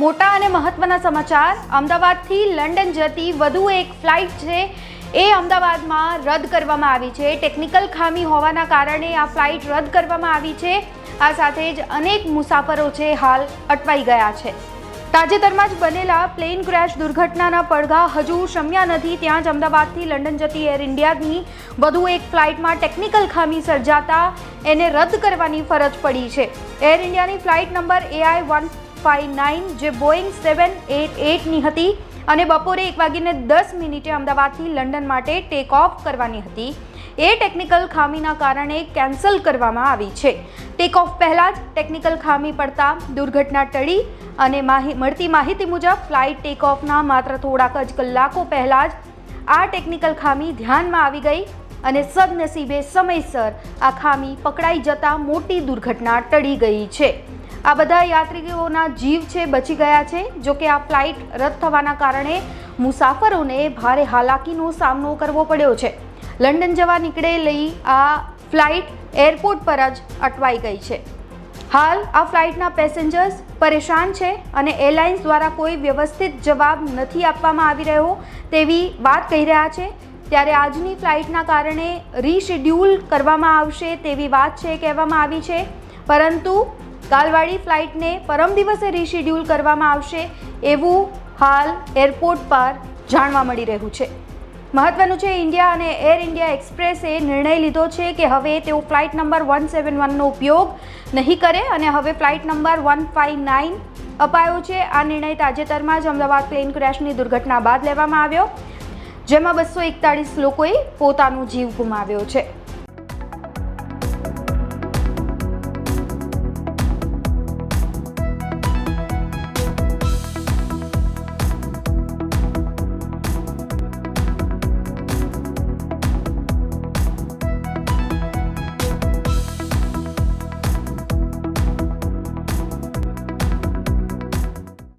મોટા અને મહત્વના સમાચાર. અમદાવાદથી લંડન જતી વધુ એક ફ્લાઇટ છે એ અમદાવાદમાં રદ કરવામાં આવી છે. ટેકનિકલ ખામી હોવાના કારણે આ ફ્લાઇટ રદ કરવામાં આવી છે. આ સાથે જ અનેક મુસાફરો છે હાલ અટવાઈ ગયા છે. તાજેતરમાં જ બનેલા પ્લેન ક્રેશ દુર્ઘટનાના પડઘા હજુ શમ્યા નથી. ત્યાં જ અમદાવાદથી લંડન જતી એર ઇન્ડિયાની વધુ એક ફ્લાઇટમાં ટેકનિકલ ખામી સર્જાતા એને રદ કરવાની ફરજ પડી છે. એર ઇન્ડિયાની flight number AI one five nine જે બોઈંગ સેવન એટ એટની હતી અને બપોરે એક વાગીને દસ મિનિટે અમદાવાદથી લંડન માટે ટેક ઓફ કરવાની હતી. એ ટેકનિકલ ખામીના કારણે કેન્સલ કરવામાં આવી છે. ટેક ઓફ પહેલાં જ ટેકનિકલ ખામી પડતા દુર્ઘટના ટળી અને માહિ, મળતી માહિતી મુજબ ફ્લાઇટ ટેક ઓફના માત્ર થોડાક જ કલાકો પહેલાં જ આ ટેકનિકલ ખામી ધ્યાનમાં આવી ગઈ અને સદનસીબે સમયસર આ ખામી પકડાઈ જતા મોટી દુર્ઘટના ટળી ગઈ છે. આ બધા યાત્રીઓના જીવ છે, બચી ગયા છે. જોકે આ ફ્લાઇટ રદ થવાના કારણે મુસાફરોને ભારે હાલાકીનો સામનો કરવો પડ્યો છે. લંડન જવા નીકળેલી આ ફ્લાઇટ એરપોર્ટ પર જ અટવાઈ ગઈ છે. હાલ આ ફ્લાઇટના પેસેન્જર્સ પરેશાન છે અને એરલાઇન્સ દ્વારા કોઈ વ્યવસ્થિત જવાબ નથી આપવામાં આવી રહ્યો તેવી વાત કહી રહ્યા છે. ત્યારે આજની ફ્લાઇટના કારણે રીશેડ્યુલ કરવામાં આવશે તેવી વાત છે, કહેવામાં આવી છે. પરંતુ કાલવાળી ફ્લાઇટને પરમ દિવસે રિશેડ્યુલ કરવામાં આવશે એવું હાલ એરપોર્ટ પર જાણવા મળી રહ્યું છે. મહત્વનું છે ઇન્ડિયા અને એર ઇન્ડિયા એક્સપ્રેસે નિર્ણય લીધો છે કે હવે તેઓ ફ્લાઇટ નંબર વન સેવન વનનો ઉપયોગ નહીં કરે અને હવે flight number one five nine અપાયો છે. આ નિર્ણય તાજેતરમાં જ અમદાવાદ પ્લેન ક્રેશની દુર્ઘટના બાદ લેવામાં આવ્યો, જેમાં બસો એકતાળીસ લોકોએ પોતાનો જીવ ગુમાવ્યો છે.